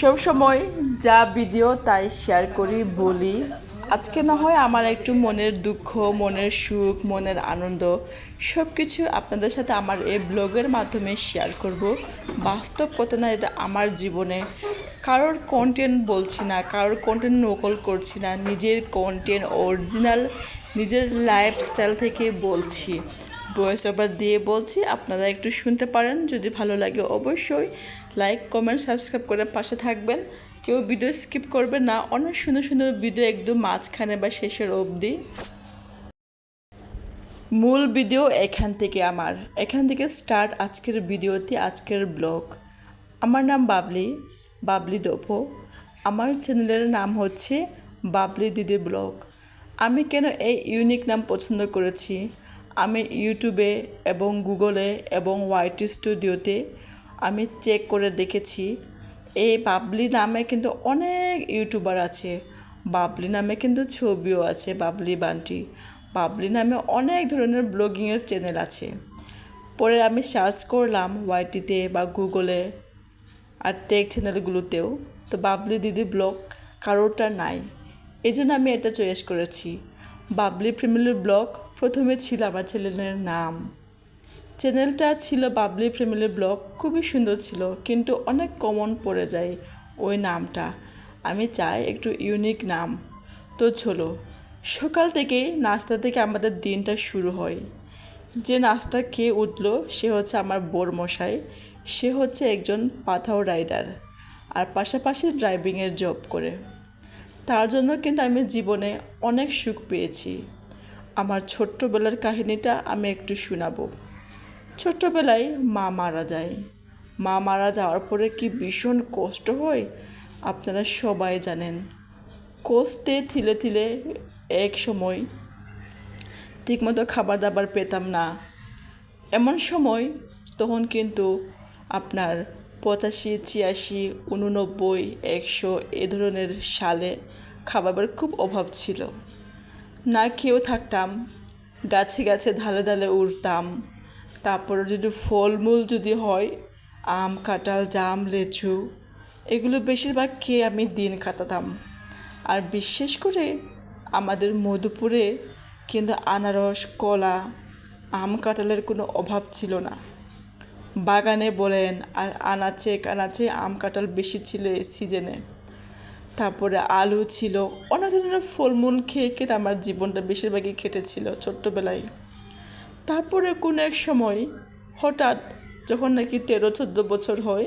সব সময় যা ভিডিও তাই শেয়ার করি, বলি। আজকে না হয় আমার একটু মনের দুঃখ, মনের সুখ, মনের আনন্দ সব কিছু আপনাদের সাথে আমার এই ব্লগের মাধ্যমে শেয়ার করব। বাস্তব কথা না, এটা আমার জীবনে। কারোর কন্টেন্ট বলছি না, কারোর কন্টেন্ট নকল করছি না, নিজের কন্টেন্ট অরিজিনাল নিজের লাইফস্টাইল থেকে বলছি। ভয়েস ওভার দিয়ে বলছি, আপনারা একটু শুনতে পারেন। যদি ভালো লাগে অবশ্যই লাইক কমেন্ট সাবস্ক্রাইব করে পাশে থাকবেন। কেউ ভিডিও স্কিপ করবে না। অনেক সুন্দর সুন্দর ভিডিও একদম মাঝখানে বা শেষের অবধি। মূল ভিডিও এখান থেকে আমার। এখান থেকে স্টার্ট আজকের ভিডিওতে আজকের ব্লগ আমার নাম বাবলি বাবলি দোপো। আমার চ্যানেলের নাম হচ্ছে বাবলি দিদি ব্লগ। আমি কেন এই ইউনিক নাম পছন্দ করেছি? আমি ইউটিউবে এবং গুগলে এবং ওয়াইটি স্টুডিওতে আমি চেক করে দেখেছি। এই বাবলি নামে কিন্তু অনেক ইউটিউবার আছে। বাবলি নামে কিন্তু ছবিও আছে, বাবলি বান্টি। বাবলি নামে অনেক ধরনের ব্লগিংয়ের চ্যানেল আছে। পরে আমি সার্চ করলাম ওয়াইটিতে বা গুগলে আর টেক চ্যানেলগুলোতেও তো বাবলি দিদি ব্লগ কারোরটা নাই। এই জন্য আমি এটা চয়েস করেছি। বাবলি ফ্যামিলির ব্লগ প্রথমে ছিল আমার চ্যানেলের নাম। চ্যানেলটা ছিল বাবলি ফ্যামিলি ব্লগ, খুবই সুন্দর ছিল, কিন্তু অনেক কমন পড়ে যায় ওই নামটা। আমি চাই একটু ইউনিক নাম। তো চলো, সকাল থেকে নাস্তা থেকে আমাদের দিনটা শুরু হয়। যে নাস্তা খেয়ে উঠল, সে হচ্ছে আমার বোর মশাই সে হচ্ছে একজন পাথাও রাইডার, আর পাশাপাশি ড্রাইভিংয়ের জব করে। তার জন্য কিন্তু আমি জীবনে অনেক সুখ পেয়েছি। আমার ছোট্টবেলার কাহিনীটা আমি একটু শোনাবো। ছোট্টবেলায় মা মারা যায়। মা মারা যাওয়ার পরে কি ভীষণ কষ্ট হয়? আপনারা সবাই জানেন। কষ্টে থিলে থিলে এক সময় ঠিকমতো খাবার দাবার পেতাম না। এমন সময় তখন কিন্তু আপনার পঁচাশি, ছিয়াশি, উননব্বই, একশো এ ধরনের সালে খাবারের খুব অভাব ছিল। না খেয়েও থাকতাম। গাছে গাছে ধালে ধালে উঠতাম তারপরে যদি ফলমূল যদি হয়, আম, কাঁঠাল, জাম, লেচু, এগুলো বেশিরভাগ খেয়ে আমি দিন কাটাতাম। আর বিশেষ করে আমাদের মধুপুরে কিন্তু আনারস, কলা, আম, কাঁঠালের কোনো অভাব ছিল না। বাগানে বলেন আর আনাচে কানাচে আম, কাঁঠাল বেশি ছিল এই সিজনে। তারপরে আলু ছিল। অনেক ধরনের ফলমূল খেয়ে খেতে আমার জীবনটা বেশিরভাগই কেটেছিল ছোট্টবেলায়। তারপরে কোনো এক সময় হঠাৎ যখন নাকি তেরো, চোদ্দ বছর হয়,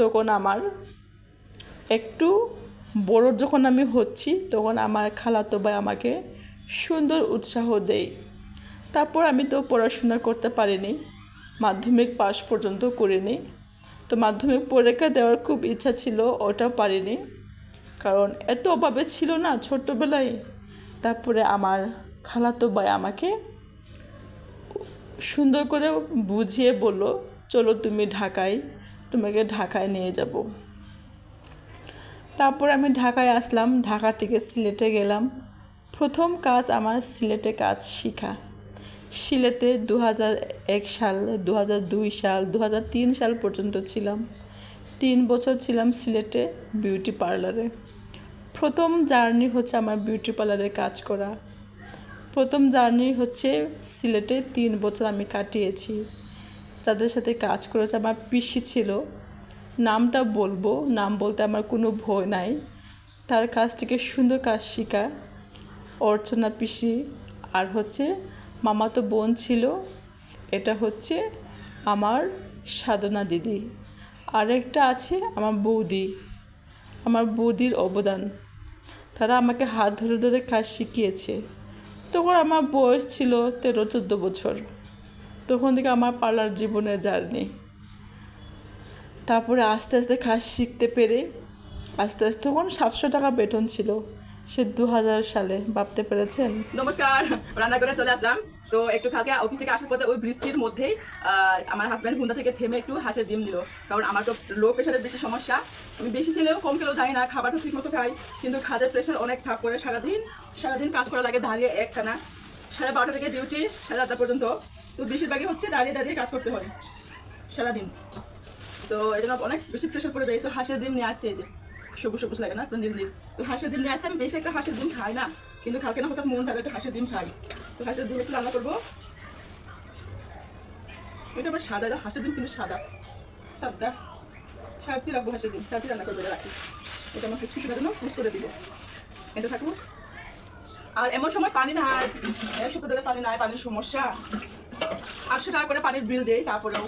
তখন আমার একটু বড় যখন আমি হচ্ছি, তখন আমার খালাতো ভাই আমাকে সুন্দর উৎসাহ দেয়। তারপর আমি তো পড়াশোনা করতে পারিনি, মাধ্যমিক পাস পর্যন্ত করিনি। তো মাধ্যমিক পরীক্ষা দেওয়ার খুব ইচ্ছা ছিল, ওটাও পারিনি। কারণ এত অভাবে ছিল না ছোট্টবেলায়। তারপরে আমার খালাতো ভাই আমাকে সুন্দর করে বুঝিয়ে বলল, চলো তুমি ঢাকায়, তোমাকে ঢাকায় নিয়ে যাব। তারপর আমি ঢাকায় আসলাম, ঢাকা থেকে সিলেটে গেলাম। প্রথম কাজ আমার সিলেটে কাজ শিখা। সিলেটে দু এক সাল দু দুই সাল দু তিন সাল পর্যন্ত ছিলাম। তিন বছর ছিলাম সিলেটে বিউটি পার্লারে। প্রথম জার্নি হচ্ছে আমার বিউটি পার্লারে কাজ করা। প্রথম জার্নি হচ্ছে সিলেটে তিন বছর আমি কাটিয়েছি। যাদের সাথে কাজ করেছে, আমার পিসি ছিল। নামটা বলব, নাম বলতে আমার কোনো ভয় নাই। তার কাছ থেকে সুন্দর কাজ শেখা। অর্চনা পিসি আর হচ্ছে মামাতো বোন ছিল। এটা হচ্ছে আমার সাধনা দিদি। আরেকটা আছে আমার বৌদি। আমার বৌদির অবদান। তারা আমাকে হাত ধরে ধরে কাজ শিখিয়েছে। তখন আমার বয়স ছিল তেরো, চোদ্দ বছর। তখন থেকে আমার পার্লার জীবনে জার্নি। তারপরে আস্তে আস্তে কাজ শিখতে পেরে আস্তে আস্তে তখন সাতশো টাকা বেতন ছিল। সে দু হাজার সালে, ভাবতে পেরেছেন? নমস্কার, রান্না করে চলে আসলাম। তো একটু কালকে অফিস থেকে আসার পথে ওই বৃষ্টির মধ্যেই আমার হাজব্যান্ড হুন্দা থেকে থেমে একটু হাঁসের ডিম দিল। কারণ আমার তো লো প্রেশারের বেশি সমস্যা। আমি বেশি খেলেও কম খেলেও যাই না, খাবারটা ঠিক মতো খাই। কিন্তু কাজের প্রেশার অনেক চাপ করে সারাদিন সারাদিন কাজ করা লাগে দাঁড়িয়ে একটানা সাড়ে বারোটা থেকে ডিউটি সাড়ে আটটা পর্যন্ত। তো বেশিরভাগই হচ্ছে দাঁড়িয়ে দাঁড়িয়ে কাজ করতে হয়, সারাদিন। তো এই জন্য অনেক বেশি প্রেশার পড়ে যায়। তো হাঁসের ডিম নিয়ে আসছে এই যে। সবুজ সবুজ লাগে না আপনার ডিম ডিম তো হাঁসের নিয়ে আসছে আমি, বেশি একটা হাঁসের ডিম খাই না, কিন্তু কালকে না হঠাৎ মন চাইলে একটু হাঁসের ডিম খাই। তো হাঁসের ডিম একটু রান্না করব। এটা আবার সাদা, এটা হাঁসের ডিম কিন্তু সাদা। চারটা। চারটি রাখব হাঁসের ডিম, চারটি রান্না করব রাখি। এটা আমার কিছু কিছুটার জন্য পুষ করে দিব। এটা থাকুক। আর এমন সময় পানি নাই। এক সপ্তাহ ধরে পানি নাই, পানির সমস্যা। আটশো টাকা করে পানির বিল দেয় তারপরেও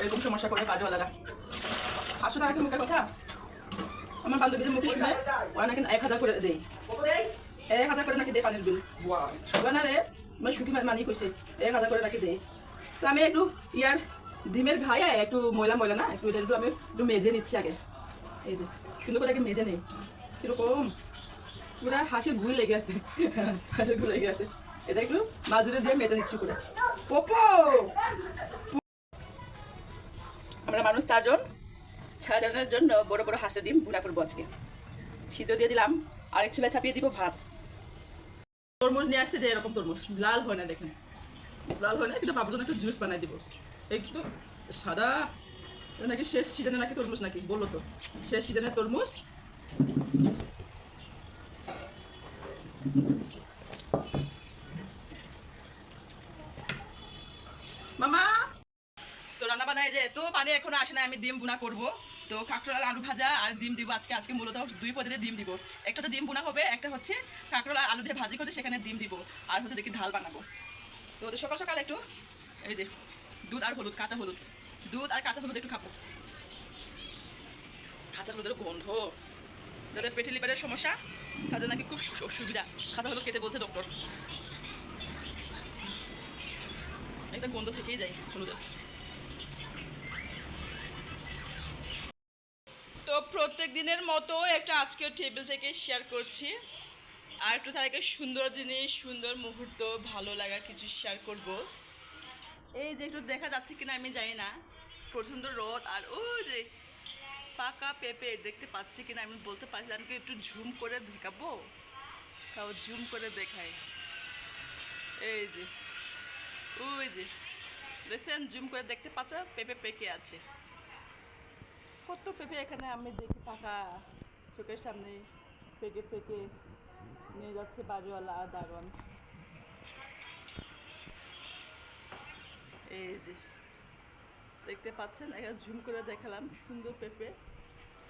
এরকম সমস্যা করে কাজওয়ালারা। আটশো টাকা কি মুখের কথা? আমার বান্ধবীদের মুখে শুনে ওরা নাকি এক হাজার করে দেয়। এক হাজার করে নাকি দেয় পানির বিল ওরা রে মানে সুখী মানি কইছে এক হাজার করে নাকি দেয়। তো আমি একটু ইয়ার ডিমের ঘায়ে, একটু ময়লা ময়লা না, একটু এটা একটু আমি একটু মেজে নিচ্ছি আগে। এই যে, সুন্দর করে আগে মেজে নেই। কীরকম? পুরা হাসির গুল লেগে আছে। হাসির গুল লেগে আছে। এটা একটু মাজুরে দিয়ে মেজে নিচ্ছি করে পোপো! আমরা মানুষ চারজন। ছয়জনের জন্য বড় বড় হাঁসের ডিম বুনা করব আজকে। সিদ্ধ দিয়ে দিলাম, আরেক চুলায় চাপিয়ে দিব ভাত। তরমুজ নিয়ে আসছে যে এরকম তরমুজ, লাল হয় না দেখেন লাল হয় না, কিন্তু বাবুর জন্য একটু জুস বানাই দিব। একটু সাদা নাকি শেষ সিজনে নাকি তরমুজ নাকি বলল তো। শেষ সিজনের তরমুজ। মামা! তো রান্না বানায় যে তো পানি এখনও আসে না আমি ডিম বুনা করব। তো কাঁকড়াল আলু ভাজা আর ডিম দিব আজকে আজকে মূলত দুই পদ্ধতিতে ডিম দিব। একটা তো ডিম বোনা হবে, একটা হচ্ছে কাঁকড়াল আলু দিয়ে ভাজি করে সেখানে ডিম দিব। আর হচ্ছে দেখি ঢাল বানাবো। তো সকাল সকাল একটু, এই যে, দুধ আর হলুদ, কাঁচা হলুদ। দুধ আর কাঁচা হলুদ একটু খাব। কাঁচা হলুদের গন্ধ। যাদের পেটে লিভারের সমস্যা তাদের নাকি খুব সুবিধা। কাঁচা হলুদ খেতে বলছে ডক্টর একটা গন্ধ থেকেই যায় হলুদের। প্রত্যেক দিনের মতো একটা আজকে টেবিল থেকে শেয়ার করছি। আর একটু তার সুন্দর জিনিস, সুন্দর মুহূর্ত, ভালো লাগা কিছু শেয়ার করব। এই যে একটু দেখা যাচ্ছে কিনা আমি জানি না। প্রচণ্ড রোদ আর ওই যে পাকা পেঁপে দেখতে পাচ্ছি কিনা, আমি বলতে পারছি আমি একটু ঝুম করে দেখাবো? তাও ঝুম করে দেখাই। এই যে, ওই যে, দেখছেন? জুম করে দেখতে পাচ্ছ? পেঁপে পেকে আছে। কত পেঁপে এখানে আমি দেখি পাকা চোখের সামনে পেকে পেকে নিয়ে যাচ্ছে বাড়িওয়ালা আর দারোয়ান। এই যে, দেখতে পাচ্ছেন? এখানে ঝুম করে দেখালাম সুন্দর পেঁপে।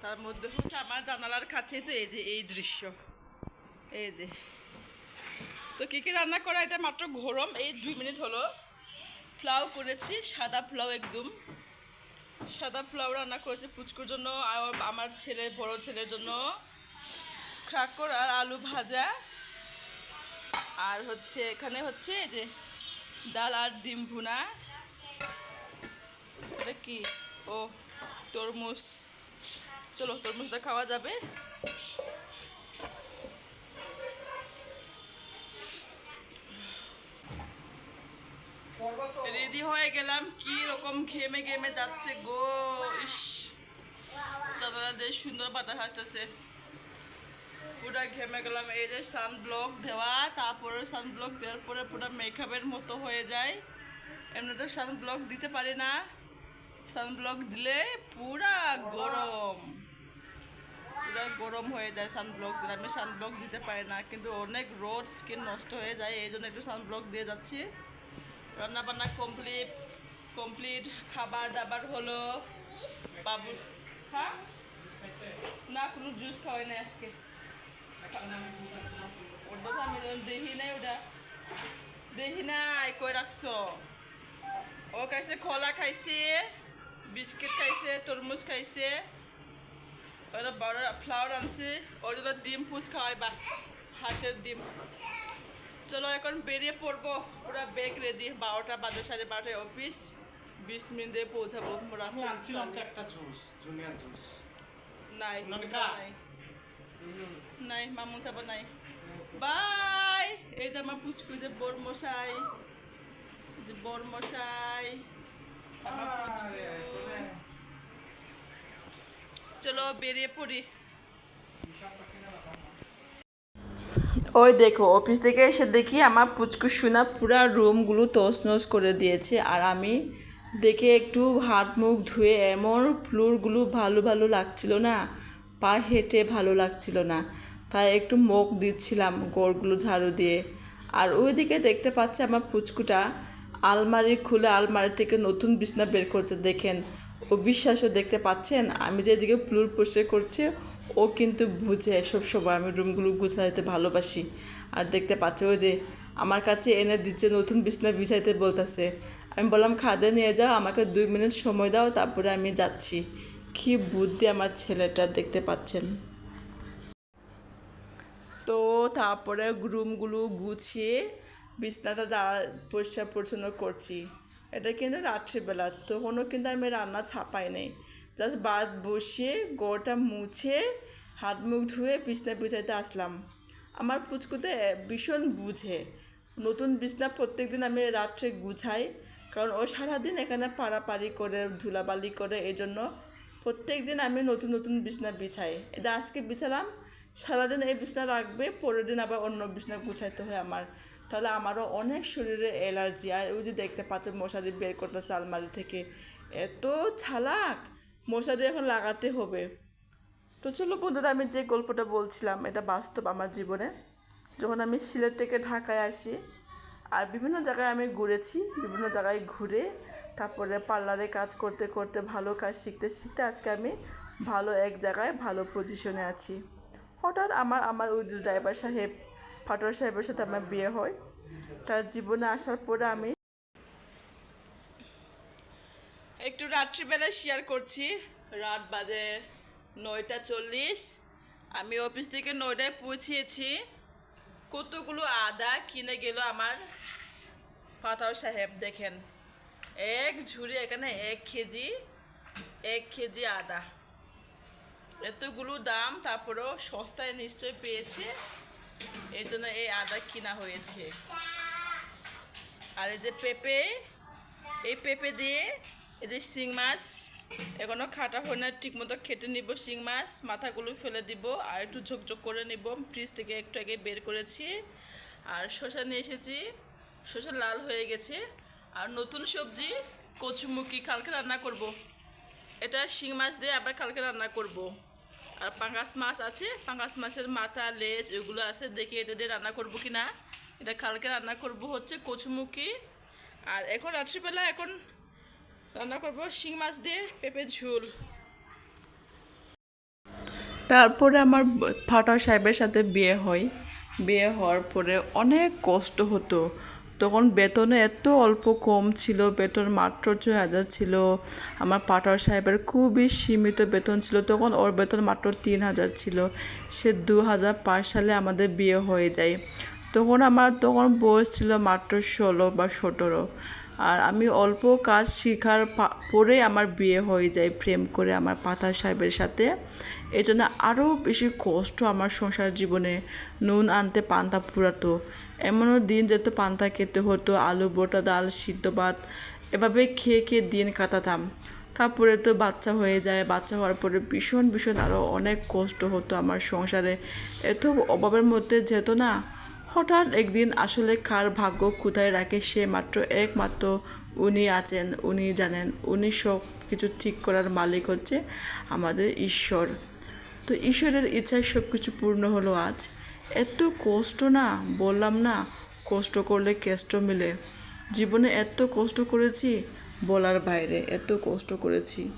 তার মধ্যে হচ্ছে আমার জানালার কাছে তো এই যে, এই দৃশ্য। এই যে। তো কী কী রান্না করা? এটা মাত্র গরম। এই দুই মিনিট হলো। পোলাও করেছি, সাদা পোলাও একদম। সাদা পোলাও রান্না করেছে পুচকুর জন্য আর আমার ছেলে, বড় ছেলের জন্য। খাকর আর আলু ভাজা। আর হচ্ছে, এখানে হচ্ছে যে ডাল আর ডিম ভুনা। এটা কি? ও, তরমুজ। চলো, তরমুজটা খাওয়া যাবে। রেডি হয়ে গেলাম, কি রকম ঘেমে ঘেমে যাচ্ছে গো, ইস। সুন্দর বাতাস আসতেছে পুরা ঘেমে গেলাম, এই যে সান ব্লক দেওয়া, তারপরে সান ব্লক দেওয়ার পরে পুরো মেকআপের মতো হয়ে যায়। এমনিতে সান ব্লক দিতে পারি না। সান ব্লক দিলে পুরা গরম। পুরা গরম হয়ে যায় সান ব্লক দিলে। আমি সান ব্লক দিতে পারি না, কিন্তু অনেক রোদ স্কিন নষ্ট হয়ে যায়, এই জন্য একটু সান ব্লক দিয়ে যাচ্ছি। রান্না বান্না কমপ্লিট কমপ্লিট খাবার দাবার হলো বাবু হ্যাঁ? না, কোনো জুস খাওয়াই নাই আজকে। ওটা দেখি নাই ওটা? দেখি নাই, কই রাখছো? ও খাইছে, খোলা খাইছে, বিস্কিট খাইছে, তরমুজ খাইছে। ওরা বড় ফ্লাওয়ার আনছে, ওর ডিম ফুস খাওয়াইবা, হাঁসের ডিম। চলো এখন বেরিয়ে পড়ব। পুরো ব্যাগ রেডি বারোটা বাজে সাড়ে বারোটায় অফিস বিশ মিনিটে পৌঁছাবো আমি আনছিলাম তো একটা জুস জুনিয়র জুস নাই নাই নাই। মামু চাবা নাই। বাই! এই যে আমার পুচকু যে বর মশাই যে বর মশাই চলো বেরিয়ে পড়ি। ওই দেখো অফিস থেকে এসে দেখি আমার পুচকু সোনা পুরা রুমগুলো তছনছ করে দিয়েছে আর আমি দেখে একটু হাত মুখ ধুয়ে এমন ফ্লোরগুলো ভালো ভালো লাগছিল না, পা হেঁটে ভালো লাগছিল না। তাই একটু মুখ দিচ্ছিলাম গোড়গুলো ঝাড়ু দিয়ে। আর ওইদিকে দেখতে পাচ্ছি আমার পুচকুটা আলমারি খুলে আলমারি থেকে নতুন বিছনা বের করছে, দেখেন। ও বিশ্বাসও দেখতে পাচ্ছেন, আমি যেদিকে ফ্লোর পরিষ্কার করছি ও কিন্তু বুঝে সব সময় আমি রুমগুলো গুছাইতে ভালোবাসি। আর দেখতে পাচ্ছে ওই যে আমার কাছে এনে দিচ্ছে নতুন বিছনা বিছাইতে বলতেছে। আমি বললাম, খাদে নিয়ে যাও, আমাকে দুই মিনিট সময় দাও, তারপরে আমি যাচ্ছি। কি বুদ্ধি আমার ছেলেটার দেখতে পাচ্ছেন। তো তারপরে রুমগুলো গুছিয়ে বিছনাটা পরিষ্কার পরিচ্ছন্ন করছি। এটা কিন্তু রাত্রিবেলা, তখনও কিন্তু আমি রান্না ছাপাই নেই। জাস্ট বাদ বসিয়ে গোটা মুছে হাত মুখ ধুয়ে বিছনা বিছাইতে আসলাম। আমার পুচকুতে ভীষণ বুঝে। নতুন বিছনা প্রত্যেক দিন আমি রাত্রে গুছাই, কারণ ও সারাদিন এখানে পাড়াপাড়ি করে, ধুলাবালি করে এই জন্য প্রত্যেক দিন আমি নতুন নতুন বিছনা বিছাই। এটা আজকে বিছালাম, সারাদিন এই বিছনা রাখবে, পরের দিন আবার অন্য বিছনা গুছাইতে হয় আমার। তাহলে আমারও অনেক শরীরে অ্যালার্জি। আর ওই যে দেখতে পাচ্ছ মশারি বের করতেছে আলমারি থেকে। এত ছালাক মশারি এখন লাগাতে হবে। তো চলো বন্ধুরা, আমি যে গল্পটা বলছিলাম, এটা বাস্তব আমার জীবনে। যখন আমি সিলেট থেকে ঢাকায় আসি, আর বিভিন্ন জায়গায় আমি ঘুরেছি, বিভিন্ন জায়গায় ঘুরে তারপরে পার্লারে কাজ করতে করতে, ভালো কাজ শিখতে শিখতে আজকে আমি ভালো এক জায়গায়, ভালো পজিশনে আছি। হঠাৎ আমার আমার ওই ড্রাইভার সাহেব ফাটোয়ার সাহেবের সাথে আমার বিয়ে হয়। তার জীবনে আসার পরে আমি একটু রাত্রিবেলা শেয়ার করছি। রাত বাজে নয়টা চল্লিশ। আমি অফিস থেকে নয়টায় পৌঁছিয়েছি কতগুলো আদা কিনে গেল আমার ফাতাও সাহেব, দেখেন। এক ঝুড়ি এখানে এক কেজি এক কেজি আদা। এতগুলো দাম, তারপরেও সস্তায় নিশ্চয় পেয়েছে। এই জন্য এই আদা কিনা হয়েছে। আর এই যে পেঁপে, এই পেঁপে দিয়ে এই যে শিং মাছ, এখনও খাটা হয় না ঠিক মতো খেটে নিব শিং মাছ, মাথাগুলো ফেলে দিব আর একটু ঝকঝক করে নিব। ফ্রিজ থেকে একটু আগে বের করেছি। আর শসা নিয়ে এসেছি। শসা লাল হয়ে গেছে। আর নতুন সবজি কচুমুখি কালকে রান্না করব। এটা শিং মাছ দিয়ে আবার কালকে রান্না করব। আর পাঙ্গাস মাছ আছে, পাঙ্গাস মাছের মাথা, লেজ এগুলো আছে, দেখি এটা দিয়ে রান্না করব কি না এটা কালকে রান্না করব হচ্ছে কচুমুখি আর এখন রাত্রিবেলা এখন রান্না করব শিং মাছ দিয়ে, পেঁপে ঝোল। তারপরে আমার ফাটা সাহেবের সাথে বিয়ে হয়। বিয়ে হওয়ার পরে অনেক কষ্ট হতো। তখন বেতনে এত অল্প কম ছিল, বেতন মাত্র ছয় হাজার ছিল। আমার পাটার সাহেবের খুবই সীমিত বেতন ছিল, তখন ওর বেতন মাত্র তিন হাজার ছিল। সে দু হাজার পাঁচ সালে আমাদের বিয়ে হয়ে যায়। তখন আমার, তখন বয়স ছিল মাত্র ষোলো বা সতেরো। আর আমি অল্প কাজ শেখার পরে আমার বিয়ে হয়ে যায় প্রেম করে আমার পাতা সাহেবের সাথে। এই জন্য আরও বেশি কষ্ট আমার সংসার জীবনে নুন আনতে পান্তা পুরাতো। এমনও দিন যেত পান্তা খেতে হতো, আলু বোটা ডাল, সিদ্ধ ভাত, এভাবে খেয়ে খেয়ে দিন কাটাতাম। তারপরে তো বাচ্চা হয়ে যায়, বাচ্চা হওয়ার পরে ভীষণ ভীষণ আরও অনেক কষ্ট হতো আমার সংসারে। এত অভাবের মধ্যে যেত না হঠাৎ একদিন আসলে কার ভাগ্য কোথায় রাখে সে মাত্র একমাত্র উনি আছেন। উনি জানেন, উনি সব কিছু ঠিক করার মালিক হচ্ছে আমাদের ঈশ্বর। তো ঈশ্বরের ইচ্ছায় সব কিছু পূর্ণ হলো আজ। এত কষ্ট না? বললাম না, কষ্ট করলে কেষ্ট মিলে। জীবনে এত কষ্ট করেছি, বলার বাইরে এত কষ্ট করেছি।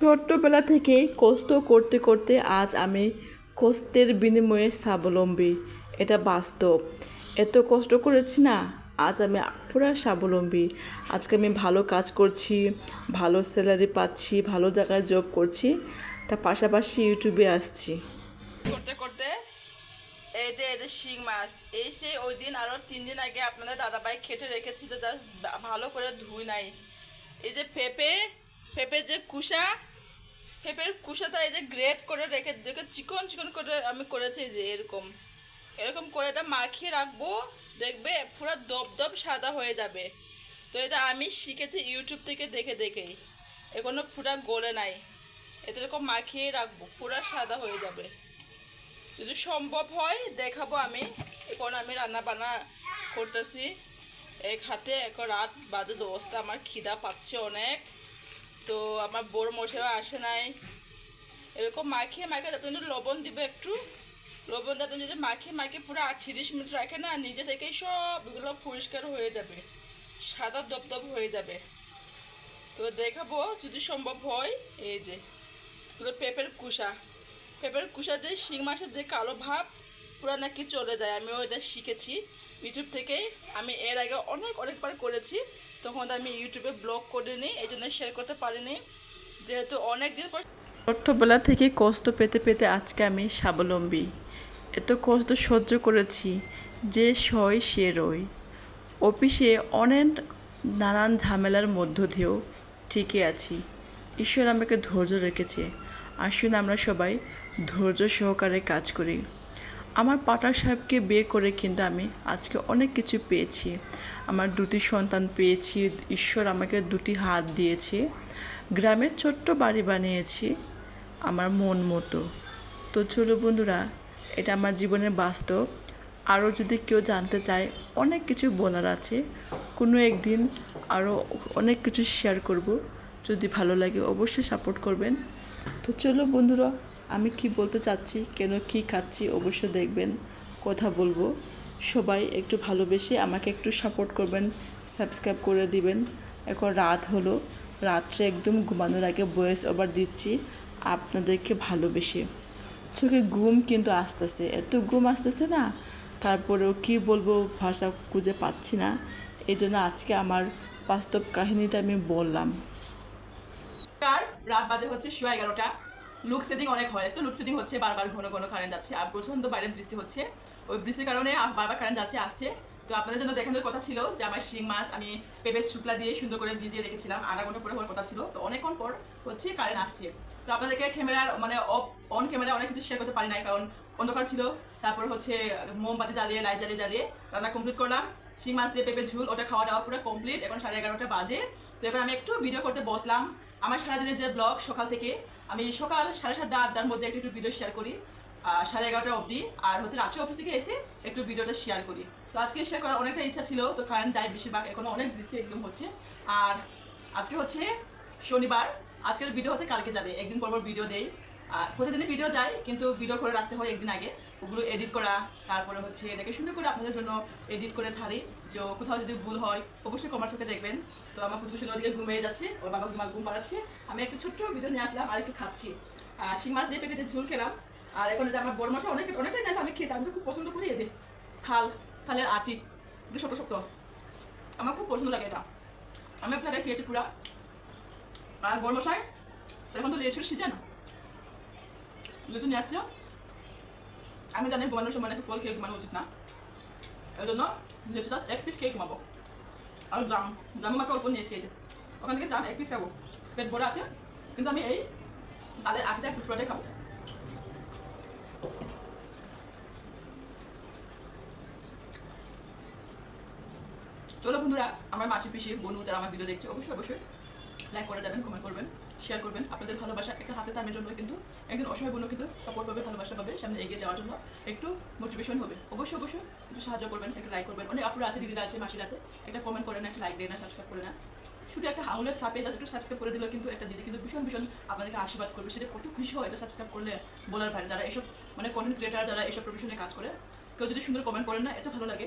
ছোট্টবেলা থেকেই কষ্ট করতে করতে আজ আমি কষ্টের বিনিময়ে স্বাবলম্বী। এটা বাস্তব। এত কষ্ট করেছি না, আজ আমি পুরো স্বাবলম্বী। আজকে আমি ভালো কাজ করছি, ভালো স্যালারি পাচ্ছি, ভালো জায়গায় জব করছি, তার পাশাপাশি ইউটিউবে আসছি। করতে করতে এই যে এটা শিং মাছ, এই সে ওই দিন আরও তিন দিন আগে আপনাদের দাদাভাই খেটে রেখেছিল জাস্ট ভালো করে ধুই নাই। এই যে পেঁপে, পেঁপের যে কুসা, পেঁপের কুসাটা এই যে গ্রেট করে রেখে, দেখে চিকন চিকন করে আমি করেছি যে এরকম। এরকম করে এটা মাখিয়ে রাখব, দেখবে পুরো দপ দপ সাদা হয়ে যাবে। তো এটা আমি শিখেছি ইউটিউব থেকে দেখে দেখেই। এখনও পুরা গলে নাই। এটা এরকম মাখিয়ে রাখব, পুরা সাদা হয়ে যাবে। যদি সম্ভব হয়, দেখাবো আমি। এখন আমি রান্না বান্না করতেছি। এক হাতে এক রাত বাজে দশটা আমার খিদা পাচ্ছে অনেক। তো আমার বড় মশাইও আসে নাই। এরকম মাখিয়ে মাখিয়ে যদি লবণ দিবে একটু। লবণ আপনি যদি মাখিয়ে মাখিয়ে পুরো আটত্রিশ মিনিট রাখে না, নিজে থেকেই সবগুলো পরিষ্কার হয়ে যাবে, সাদা দপদপ হয়ে যাবে। তো দেখাবো যদি সম্ভব হয়, এই যে পেঁপের কুষা পেঁপের কুষা দিয়ে শিং মাছের যে কালো ভাব, পুরো নাকি চলে যায় আমিও এটা শিখেছি। ইউটিউব থেকেই আমি এর আগে অনেক, অনেকবার করেছি, তখন আমি ইউটিউবে ব্লগ করিনি, এই জন্য শেয়ার করতে পারিনি। যেহেতু অনেক দিন পর ছোট্টবেলা থেকে কষ্ট পেতে পেতে আজকে আমি স্বাবলম্বী। এত কষ্ট সহ্য করেছি যে সয় সে রয়। অফিসে অনেক নানান ঝামেলার মধ্য দিয়েও ঠিকই আছি। ঈশ্বর আমাকে ধৈর্য রেখেছে। আসুন আমরা সবাই ধৈর্য সহকারে কাজ করি। আমার পাটার সাহেবকে বিয়ে করে কিন্তু আমি আজকে অনেক কিছু পেয়েছি। আমার দুটি সন্তান পেয়েছি, ঈশ্বর আমাকে দুটি হাত দিয়েছে। গ্রামের ছোট্ট বাড়ি বানিয়েছি আমার মন মতো। তো চলো বন্ধুরা এটা আমার জীবনের বাস্তব। আরও যদি কেউ জানতে চায়, অনেক কিছু বলার আছে। কোনো একদিন আরও অনেক কিছু শেয়ার করব। যদি ভালো লাগে অবশ্যই সাপোর্ট করবেন। তো চলো বন্ধুরা, আমি কি বলতে চাচ্ছি, কেন কি খাচ্ছি অবশ্যই দেখবেন। কথা বলব। সবাই একটু ভালোবেসে আমাকে একটু সাপোর্ট করবেন সাবস্ক্রাইব করে দিবেন। এখন রাত হলো। রাত্রে একদম ঘুমানোর আগে ভয়েস ওভার দিচ্ছি আপনাদেরকে ভালোবেসে। চোখে ঘুম কিন্তু আসতেছে, এত ঘুম আসতেছে না। তারপরেও কি বলব, ভাষা খুঁজে পাচ্ছি না। এই জন্য আজকে আমার বাস্তব কাহিনীটা আমি বললাম। রাত বাজে হচ্ছে সোয়া এগারোটা। লুক সেটিং অনেক হয়। তো লুক সেটিং হচ্ছে বারবার ঘন ঘন কারেন্ট যাচ্ছে। আর প্রচণ্ড বাইরে বৃষ্টি হচ্ছে। ওই বৃষ্টির কারণে বারবার কারেন্ট যাচ্ছে, আসছে। তো আপনাদের জন্য দেখানোর কথা ছিল যে আমার শিং মাছ আমি পেঁপে শুকলা দিয়ে সুন্দর করে ভিজিয়ে রেখেছিলাম। আধা ঘণ্টা পরে হওয়ার কথা ছিল। তো অনেকক্ষণ পর হচ্ছে কারেন্ট আসছে। তো আপনাদেরকে ক্যামেরার মানে অন ক্যামেরা অনেক কিছু শেয়ার করতে পারি নাই, কারণ অন্ধকার ছিল। তারপর হচ্ছে মোমবাতি জ্বালিয়ে লাইট জ্বালিয়ে জ্বালিয়ে রান্না কমপ্লিট করলাম। শিং, মাছ দিয়ে পেঁপে, ঝুল, ওটা খাওয়া দাওয়া পুরো কমপ্লিট এখন সাড়ে এগারোটা বাজে। তো এবার আমি একটু ভিডিও করতে বসলাম। আমার সারাদিনের যে ব্লগ সকাল থেকে, আমি সকাল সাড়ে সাতটা আটটার মধ্যে একটু একটু ভিডিও শেয়ার করি সাড়ে এগারোটা অবধি। আর হচ্ছে রাত্রে অফিস থেকে এসে একটু ভিডিওটা শেয়ার করি। তো আজকে শেয়ার করার অনেকটা ইচ্ছা ছিল, তো কারেন্ট যাই, বেশিরভাগ এখনও অনেক বৃষ্টি একদম হচ্ছে। আর আজকে হচ্ছে শনিবার আজকের ভিডিও হচ্ছে, কালকে যাবে। একদিন পর পর ভিডিও আর প্রতিদিনই ভিডিও যায়, কিন্তু ভিডিও করে রাখতে হয় একদিন আগে। ওগুলো এডিট করা, তারপরে হচ্ছে এটাকে সুন্দর করে আপনাদের জন্য এডিট করে ছাড়ি। যে কোথাও যদি ভুল হয়, অবশ্যই কমার চোখে দেখবেন। তো আমার কুচকুশি ওদিকে ঘুমিয়ে যাচ্ছে, ওর বাবা ঘুমা ঘুম পাড়াচ্ছে। আমি একটু ছোট্ট ভিডিও নিয়ে আসলাম আর একটু খাচ্ছি শিং মাছ দিয়ে পেঁপে ঝুল খেলাম। আর এখন যে আমার বড় মাসা অনেক অনেকটাই নিয়ে আমি খেয়েছি, আমি খুব পছন্দ করি এই যে থাল থালের আটি। শক্ত শক্ত। আমার খুব পছন্দ লাগে এটা। আমি আপনাকে খেয়েছি পুরা। আর বড় মশাই এখন তো লিচুর সিজন লিচু নিয়ে আসছে? আমি জানি ঘুমানোর সময় নাকি ফল খেয়ে ঘুমানো উচিত না। এই জন্য লিচু জাস্ট এক পিস খেয়ে ঘুমাবো। আর জাম জাম মাত্র অল্প নিয়েছি ওখান থেকে জাম এক পিস খাব। পেট ভরা আছে, কিন্তু আমি এই তাদের আটিটা একটু পুরোটাই খাব। চলো বন্ধুরা, আমার মাসি পিসি, বনু যারা আমার ভিডিও দেখছে, অবশ্যই অবশ্যই লাইক করে যাবেন কমেন্ট করবেন শেয়ার করবেন। আপনাদের ভালোবাসা একটা হাতে তামের জন্য কিন্তু একজন অসহায় বোনও কিন্তু সাপোর্ট পাবে, ভালোবাসা পাবে, সামনে এগিয়ে যাওয়ার জন্য একটু মোটিভেশন হবে। অবশ্যই অবশ্যই একটু সাহায্য করবেন, একটু লাইক করবেন। অনেক আপুরা আছে, দিদিরা আছে, মাসিরা আছে, একটা কমেন্ট করে না, একটা লাইক দেয় না সাবস্ক্রাইব করে না। শুধু একটা আঙুলের চাপে জাস্ট একটু সাবস্ক্রাইব করে দিলেও কিন্তু একটা দিদি কিন্তু ভীষণ ভীষণ আপনাদেরকে আশীর্বাদ করবে। সেটা কত খুশি হয় এটা সাবস্ক্রাইব করলে বলার ভাই যারা এসব মানে কন্টেন্ট ক্রিয়েটার যারা এসব প্রফেশনে কাজ করে, কেউ যদি সুন্দর কমেন্ট করেন না, এত ভালো লাগে।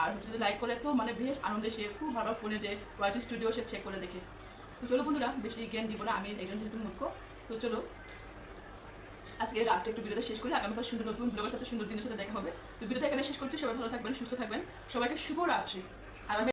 আর হচ্ছে লাইক করে, তো মানে বেশ আনন্দে সে খুব ভালো ফোনে যে ওয়াইটি স্টুডিও সে চেক করে দেখে। তো চলো বন্ধুরা, বেশি জ্ঞান দিব না, আমি একজন যেহেতু মূর্খ, তো চলো। আজকে রাতটা একটু ভিডিওটা শেষ করে, আগামীকাল সুন্দর নতুন ব্লগের সাথে, সুন্দর দিনের সাথে দেখা হবে। তো ভিডিওটা এখানে শেষ করছি, সবাই ভালো থাকবেন, সুস্থ থাকবেন, সবাইকে শুভ রাত্রি আর আমি